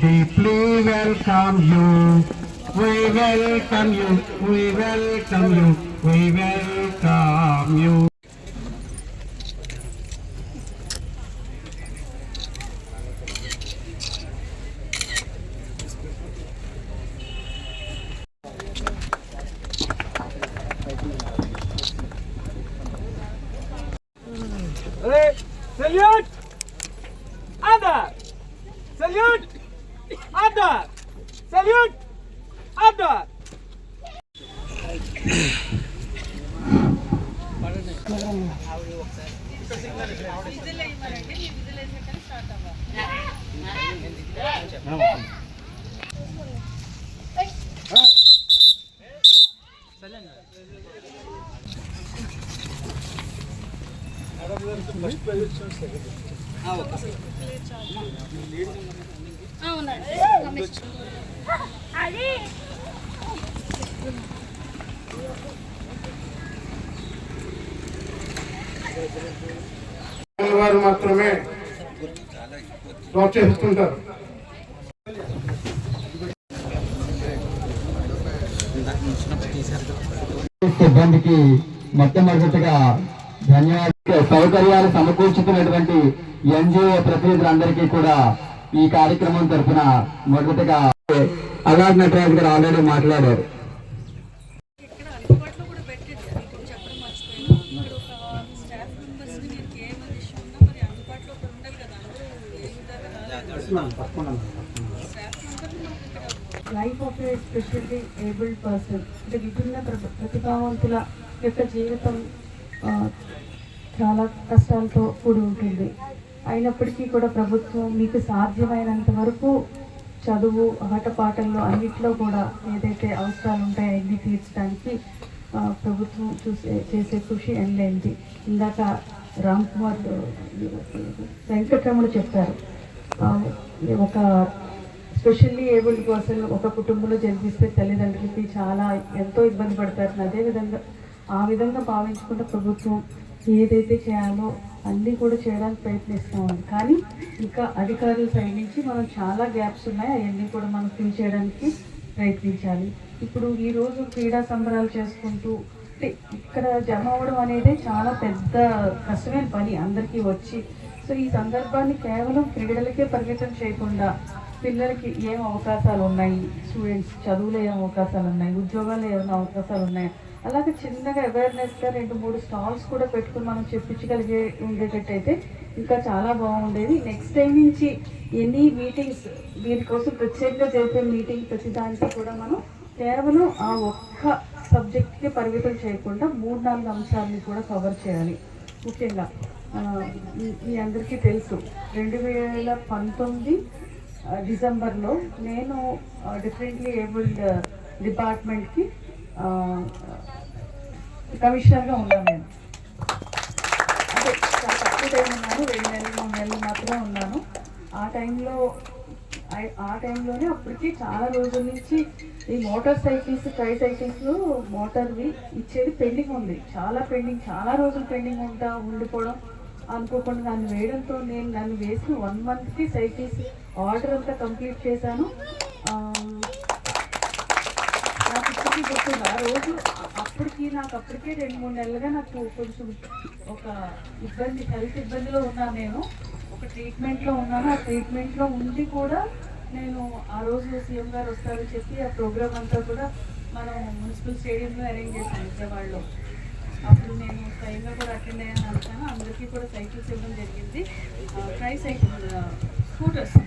deeply welcome you. We welcome you, we welcome you, we welcome you. Salute! Anda. Salut. Anda. Arabaları da başka bir yer వారు మాత్రమే ప్రోత్సహిస్తుంటారు. సిబ్బందికి మొట్టమొదటిగా ధన్యవాదాలు. సౌకర్యాలు సమకూర్చుతున్నటువంటి NGO ప్రతినిధులందరికీ కూడా ఈ కార్యక్రమం తరఫున మొదటగా అలాగ్ నటరాజ్ గారు ఆల్రెడీ మాట్లాడారు. Life of a specially abled person అంటే విభిన్న ప్ర- ప్రతిభావంతుల యొక్క జీవితం చాలా కష్టాలతో కూడి ఉంటుంది. అయినప్పటికీ కూడా ప్రభుత్వం మీకు సాధ్యమైనంత వరకు చదువు ఆటపాటల్లో అన్నిట్లో కూడా ఏదైతే అవసరాలు ఉంటాయో అన్ని తీర్చడానికి ప్రభుత్వం చూసే చేసే కృషి ఎనలేంది ఇందాక రామ్ కుమార్ వెంకటరమణ చెప్పారు. ఒక స్పెషల్లీ ఏబుల్డ్ పర్సన్ ఒక కుటుంబంలో జన్మిస్తే తల్లిదండ్రులకి చాలా ఎంతో ఇబ్బంది పడతారు. అదేవిధంగా ఆ విధంగా భావించుకుంటే ప్రభుత్వం ఏదైతే చేయాలో అన్నీ కూడా చేయడానికి ప్రయత్నిస్తామండి. కానీ ఇంకా అధికారుల సైడ్ నుంచి మనం చాలా గ్యాప్స్ ఉన్నాయి. అవన్నీ కూడా మనం ఫిల్ చేయడానికి ప్రయత్నించాలి. ఇప్పుడు ఈరోజు క్రీడా సంబరాలు చేసుకుంటూ అంటే ఇక్కడ జమ అవ్వడం అనేది చాలా పెద్ద కష్టమైన పని అందరికీ వచ్చి. సో ఈ సందర్భాన్ని కేవలం క్రీడలకే పరిమితం చేయకుండా పిల్లలకి ఏం అవకాశాలు ఉన్నాయి? స్టూడెంట్స్ చదువులో ఏం అవకాశాలు ఉన్నాయి? ఉద్యోగాలు ఏమైనా అవకాశాలు ఉన్నాయి? అలాగే చిన్నగా అవేర్నెస్గా రెండు మూడు స్టాల్స్ కూడా పెట్టుకుని మనం చెప్పించగలిగే ఉండేటట్టయితే ఇంకా చాలా బాగుండేది. నెక్స్ట్ టైం నుంచి ఎనీ మీటింగ్స్ దీనికోసం ప్రత్యేకంగా జరిపే మీటింగ్ ప్రతిదానికి కూడా మనం కేవలం ఆ ఒక్క సబ్జెక్ట్కి పరిమితం చేయకుండా మూడు నాలుగు అంశాలని కూడా కవర్ చేయాలి. ముఖ్యంగా మీ- అందరికీ తెలుసు. రెండు వేల పంతొమ్మిది డిసెంబర్లో నేను డిఫరెంట్లీ ఏబుల్డ్ డిపార్ట్మెంట్కి కమిషనర్గా ఉన్నాను నేను. అంటే చాలా తక్కువ టైం ఉన్నాను రెండు నెలలు మూడు నెలలు మాత్రమే ఉన్నాను. ఆ టైంలో ఆ- టైంలోనే అప్పటికి చాలా రోజుల నుంచి ఈ మోటార్ సైకిల్స్ ట్రై సైకిల్స్ మోటార్వి ఇచ్చేది పెండింగ్ ఉంది. చాలా పెండింగ్ చాలా రోజులు పెండింగ్ ఉంటా ఉండిపోవడం అనుకోకుండా నన్ను వేయడంతో నేను నన్ను వేసి వన్ మంత్కి సైకిల్స్ ఆర్డర్ అంతా కంప్లీట్ చేశాను. నాకు ఇప్పటికీ గుర్తుంది. ఆ రోజు అప్పటికి నాకు అప్పటికే రెండు మూడు నెలలుగా నాకు కొంచెం ఒక ఇబ్బంది హెల్త్ ఇబ్బందిలో ఉన్నాను నేను. ఒక ట్రీట్మెంట్లో ఉన్నాను. ఆ ట్రీట్మెంట్లో ఉండి కూడా నేను ఆ రోజు సీఎం గారు వస్తారని చెప్పి ఆ ప్రోగ్రామ్ అంతా కూడా మనం మున్సిపల్ స్టేడియంలో అరేంజ్ చేశాను విజయవాడలో. అప్పుడు నేను స్వయంగా కూడా అటెండ్ అయ్యాను అనుకున్నాను. అందరికీ కూడా సైకిల్స్ ఇవ్వడం జరిగింది. Try cycle scooters